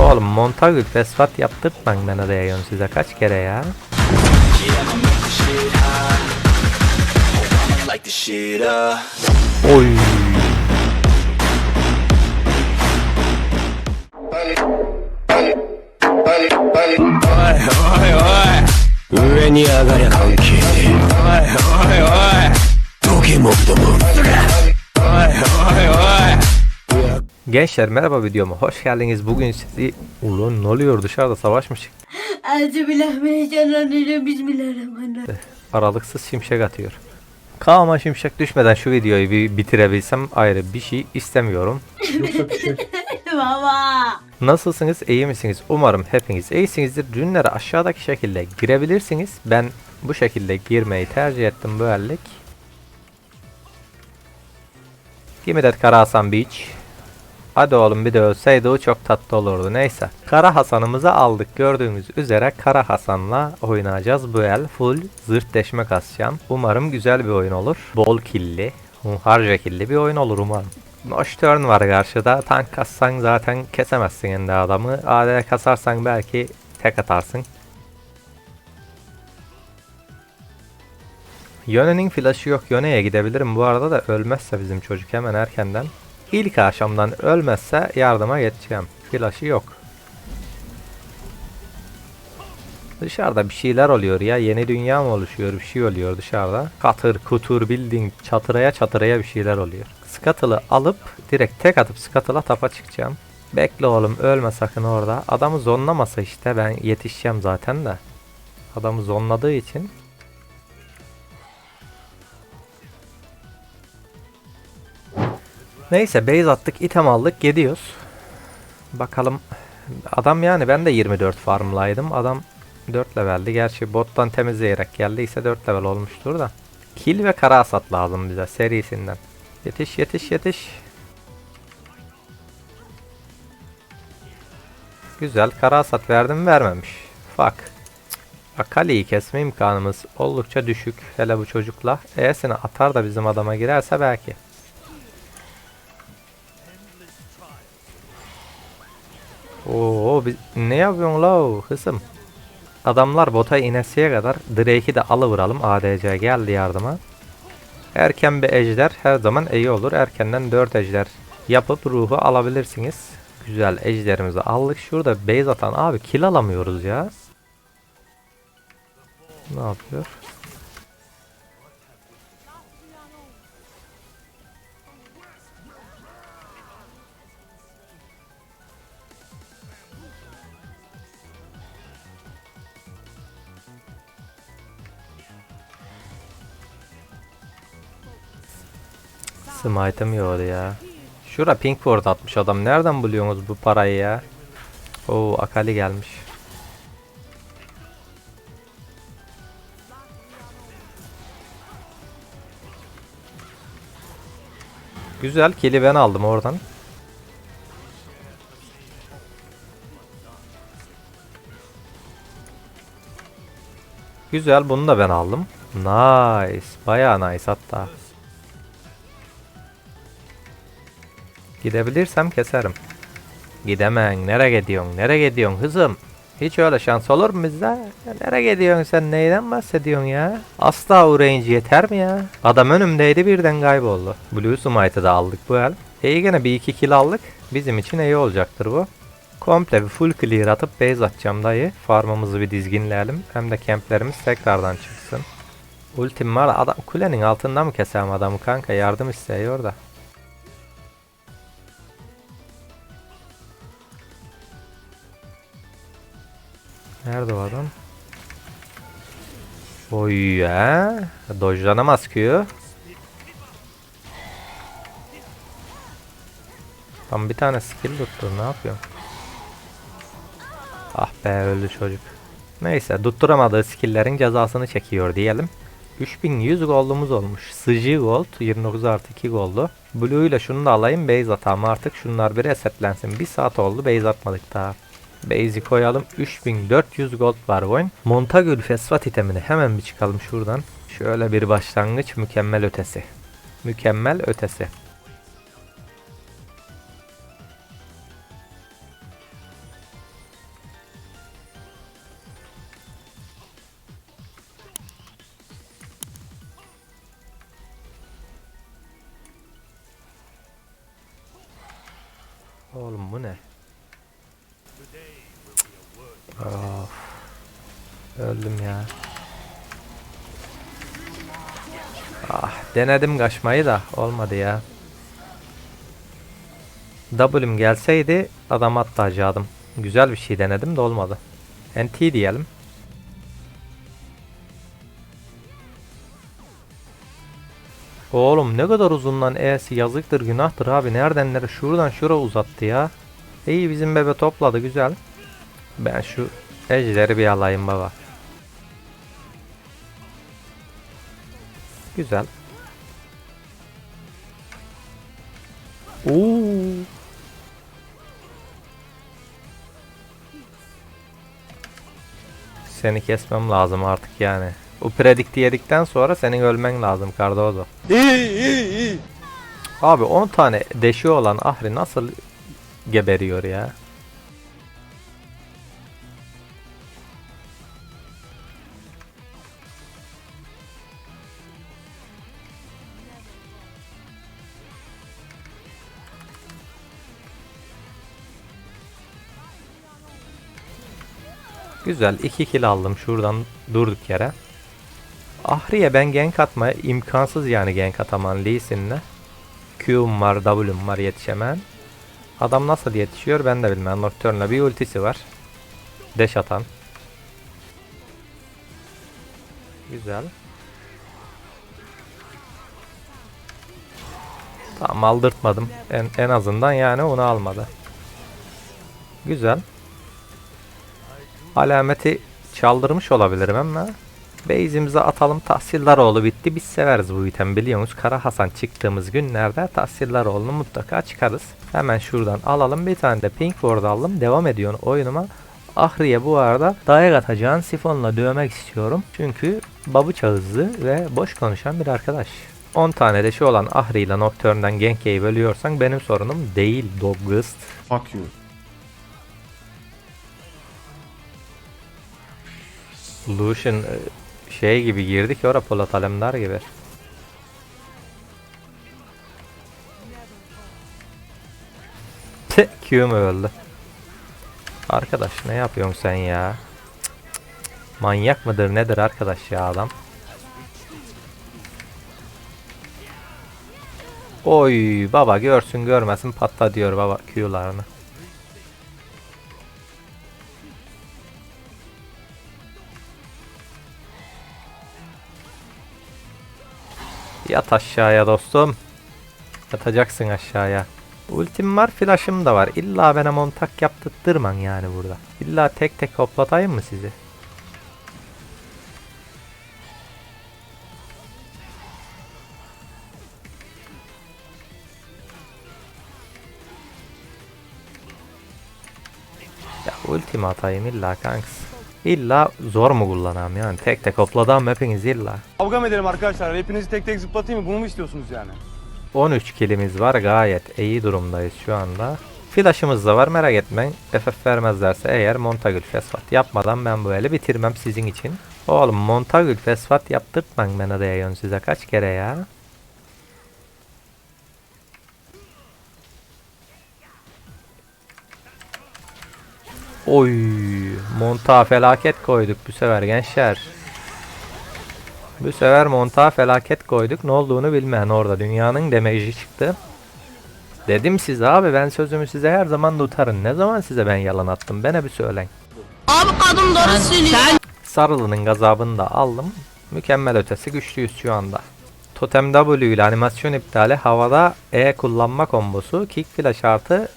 Oğlum Montagu Vesfat yaptırtman bana da yayın size kaç kere ya. Oy. Oy oy oy. Üye niye agaya kanki? Oy oy oy. Gençler merhaba videoma hoş geldiniz. Bugün sizi... Ulan ne oluyor dışarıda savaş mı çıktı? Euzubillahimineşşeytanirracim. Bismillahirrahmanirrahim. Aralıksız şimşek atıyor. Kağıma şimşek düşmeden şu videoyu bir bitirebilsem ayrı bir şey istemiyorum. Baba. Nasılsınız? iyi misiniz? Umarım hepiniz iyisinizdir. Dünlere aşağıdaki şekilde girebilirsiniz. Ben bu şekilde girmeyi tercih ettim bu ellik. Give me that Kara Hasan Beach. Hadi oğlum bir de ölseydi o çok tatlı olurdu. Neyse. Kara Hasan'ımızı aldık. Gördüğünüz üzere Kara Hasan'la oynayacağız bu el. Full zırt deşme kasacağım. Umarım güzel bir oyun olur. Bol killi. Harca killi bir oyun olur umarım. Nocturne var karşıda. Tank kassan zaten kesemezsin kendi adamı. AD kasarsan belki tek atarsın. Yöne'nin flash'ı yok. Yöne'ye gidebilirim bu arada da ölmezse bizim çocuk hemen erkenden. İlk akşamdan ölmezse yardıma geçeceğim. Flash'ı yok. Dışarıda bir şeyler oluyor ya. Yeni dünya mı oluşuyor? Bir şey oluyor dışarıda. Katır, kutur, bildiğin çatıraya çatıraya bir şeyler oluyor. Scuttle'ı alıp direkt tek atıp Scuttle'a tapa çıkacağım. Bekle oğlum ölme sakın orada. Adamı zonlamasa işte ben yetişeceğim zaten de. Adamı zonladığı için Neyse base attık item aldık gidiyoruz. Bakalım adam yani ben de 24 farmlaydım. Adam 4 leveldi. Gerçi bottan temizleyerek geldiyse 4 level olmuştur da. Kill ve kara hasat lazım bize serisinden. Yetiş yetiş yetiş. Güzel kara hasat verdim vermemiş. Fuck. Akali'yi kesme imkanımız oldukça düşük. Hele bu çocukla. E'sini atar da bizim adama girerse belki. Oo, biz, ne yapıyorsun la kızım? Adamlar bota inesiye kadar Drake'i de alıvıralım. ADC geldi yardıma. Erken bir ejder her zaman iyi olur. Erkenden 4 ejder yapıp ruhu alabilirsiniz. Güzel ejderimizi aldık. Şurada base atan abi kill alamıyoruz ya. Ne yapıyor? Smite'ım yiyordu ya. Şura pink ward atmış adam. Nereden buluyorsunuz bu parayı ya? Oo Akali gelmiş. Güzel kill'i ben aldım oradan. Güzel bunu da ben aldım. Nice. Bayağı nice hatta. Gidebilirsem keserim. Gidemem. Nereye gidiyorsun? Nereye gidiyorsun kızım? Hiç öyle şans olur mu bizde? Ya nereye gidiyorsun sen? Neyden bahsediyorsun ya? Asla range yeter mi ya? Adam önümdeydi birden kayboldu. Blue Smite'ı da aldık bu el. İyi gene bir iki kill aldık. Bizim için iyi olacaktır bu. Komple bir full clear atıp base atacağım dayı. Farmımızı bir dizginleyelim. Hem de kemplerimiz tekrardan çıksın. Ultim var. Adam kulenin altında mı kesem adamı kanka? Yardım istiyor da. Nerede o adam? Oy ya. Dojlanamaz Q. Tam bir tane skill tuttu. Ne yapıyor? Ah be öldü çocuk. Neyse tutturamadığı skilllerin cezasını çekiyor diyelim. 3100 gold'umuz olmuş. Sıcı gold 29 artı 2 gold'u. Blue ile şunu da alayım base atalım artık şunlar bir resetlensin. Bir saat oldu base atmadık daha. Basic koyalım. 3400 gold var bu oyun. Montagül Fesvat itemini hemen bir çıkalım şuradan. Şöyle bir başlangıç mükemmel ötesi. Mükemmel ötesi. Oğlum bu ne? Of. Öldüm ya. Ah denedim kaçmayı da olmadı ya. W'm gelseydi adam atlayacaktım. Güzel bir şey denedim de olmadı. NT diyelim. Oğlum ne kadar uzun lan E'si yazıktır günahtır abi. Nereden nereye şuradan şura uzattı ya. İyi bizim bebe topladı güzel. Ben şu ejderi bir alayım baba. Güzel. Oo. Seni kesmem lazım artık yani. O predikti yedikten sonra senin ölmen lazım Cardozo. İyi iyi iyi. Abi 10 tane deşi olan Ahri nasıl geberiyor ya? Güzel 2 kill aldım şuradan durduk yere. Ahri'ye ben gank atmaya imkansız yani gank atamam Lee Sin'le. Q'um var, W'um var yetişemem. Adam nasıl yetişiyor ben de bilmem. Nocturne'la bir ultisi var. Dash atan. Güzel. Tamam aldırtmadım. En, en azından yani onu almadı. Güzel. Alameti çaldırmış olabilirim ama Base'imize atalım Tahsillaroğlu bitti. Biz severiz bu item biliyorsunuz. Kara Hasan çıktığımız günlerde Tahsillaroğlu'nu mutlaka çıkarız. Hemen şuradan alalım. Bir tane de Pink Ward aldım. Devam ediyor oyunuma. Ahriye bu arada dayak atacağın sifonla dövmek istiyorum. Çünkü babuç ağızlı ve boş konuşan bir arkadaş. 10 tane de şu olan Ahri ile Nocturne'dan Genki'yi bölüyorsan benim sorunum değil Doggust. Fuck you. Lucian e, şey gibi girdi ki ora Polat Alemdar gibi. Tüh, Q mu öldü? Arkadaş ne yapıyorsun sen ya? Cık, cık. Manyak mıdır nedir arkadaş ya adam? Oy baba görsün görmesin patla diyor baba Q'larını. Yat aşağıya dostum. Yatacaksın aşağıya. Ultim var, flash'ım da var. İlla bana montak yaptırtırman yani burada. İlla tek tek hoplatayım mı sizi? Ya ultimi atayım illa kanks. İlla zor mu kullanam yani tek tek hopladam hepiniz illa. Kavga mı edelim arkadaşlar? Hepinizi tek tek zıplatayım mı? Bunu mu istiyorsunuz yani? 13 kilimiz var gayet iyi durumdayız şu anda. Flash'ımız da var merak etmeyin. FF vermezlerse eğer Montagül Fesfat yapmadan ben bu eli bitirmem sizin için. Oğlum Montagül Fesfat yaptırtman bana diyorsun size kaç kere ya. Oy, monta felaket koyduk bu sefer gençler. Bu sefer monta felaket koyduk. Ne olduğunu bilmeyen orada dünyanın demeji çıktı. Dedim size abi ben sözümü size her zaman tutarım. Ne zaman size ben yalan attım? Bana bir söyleyin. Abi kadın doğru söylüyor. Sarılı'nın gazabını da aldım. Mükemmel ötesi güçlüyüz şu anda. Totem W ile animasyon iptali havada E kullanma kombosu kick flash artı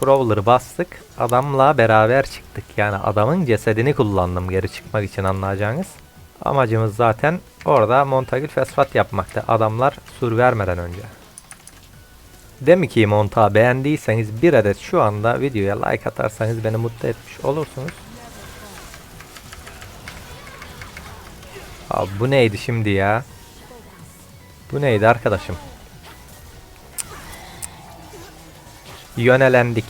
Prowler bastık. Adamla beraber çıktık. Yani adamın cesedini kullandım geri çıkmak için anlayacağınız. Amacımız zaten orada Montagül Fesfat yapmakta. Adamlar sur vermeden önce. Demek ki monta beğendiyseniz bir adet şu anda videoya like atarsanız beni mutlu etmiş olursunuz. Abi bu neydi şimdi ya? Bu neydi arkadaşım? Yönelendik.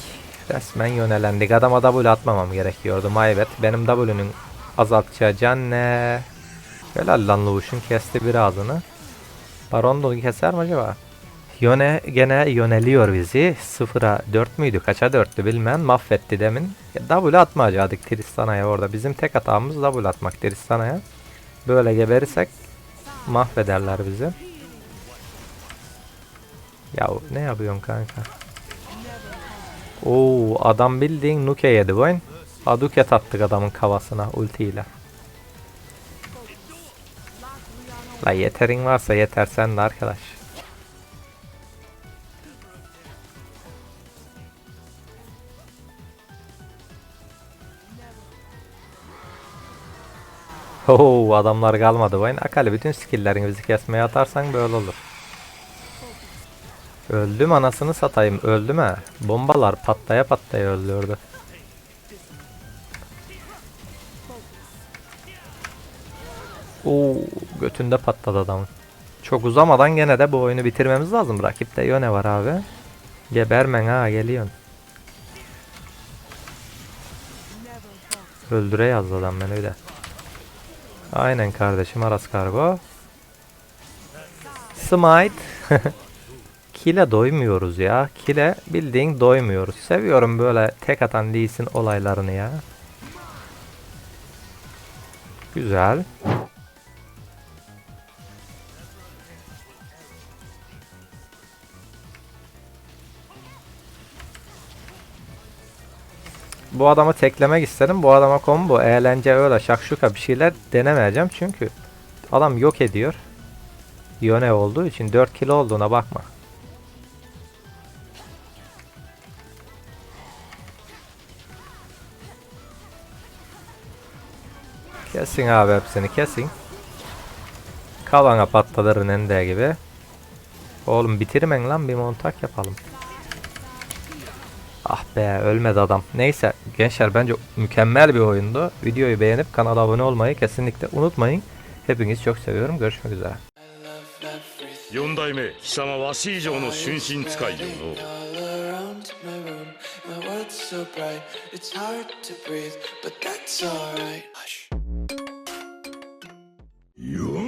Resmen yönelendik. Adama W atmamam gerekiyordu. Maybet. Benim W'nün azaltacağı can ne? Helal lan Lucian kesti bir ağzını. Baron da keser mi acaba? Yone gene yöneliyor bizi. Sıfıra 4 müydü? Kaça 4'tü bilmem. Mahvetti demin. Ya, W atmayacaktık Tristana'ya orada. Bizim tek hatamız W atmak Tristana'ya. Böyle geberirsek mahvederler bizi. Ya ne yapıyorsun kanka? Oo adam bildiğin nuke yedi bu oyun. Aduket attık adamın kafasına ultiyle. La yeterin varsa yeter sen de arkadaş. Oo adamlar kalmadı bu oyun. Akali bütün skilllerinizi kesmeye atarsan böyle olur. Öldüm anasını satayım öldüm ha. Bombalar patlaya patlaya öldürdü. Oo götünde patladı adamın. Çok uzamadan gene de bu oyunu bitirmemiz lazım. Rakipte Yone var abi. Gebermen ha geliyorsun. Öldüre yazdı adam beni bir de. Aynen kardeşim Aras Kargo. Smite. Kile doymuyoruz ya. Kile bildiğin doymuyoruz. Seviyorum böyle tek atan Lee olaylarını ya. Güzel. Bu adamı teklemek istedim. Bu adama combo, eğlence öyle şakşuka bir şeyler denemeyeceğim çünkü adam yok ediyor. Yone olduğu için 4 kilo olduğuna bakma. Kesin abi hepsini kesin. Kavana patladır nende gibi. Oğlum bitirmen lan bir montak yapalım. Ah be ölmedi adam. Neyse gençler bence mükemmel bir oyundu. Videoyu beğenip kanala abone olmayı kesinlikle unutmayın. Hepinizi çok seviyorum. Görüşmek üzere. 四代目貴様わし以上の春心使いよの all around my room. My world's so bright, it's hard to breathe, but that's alright. You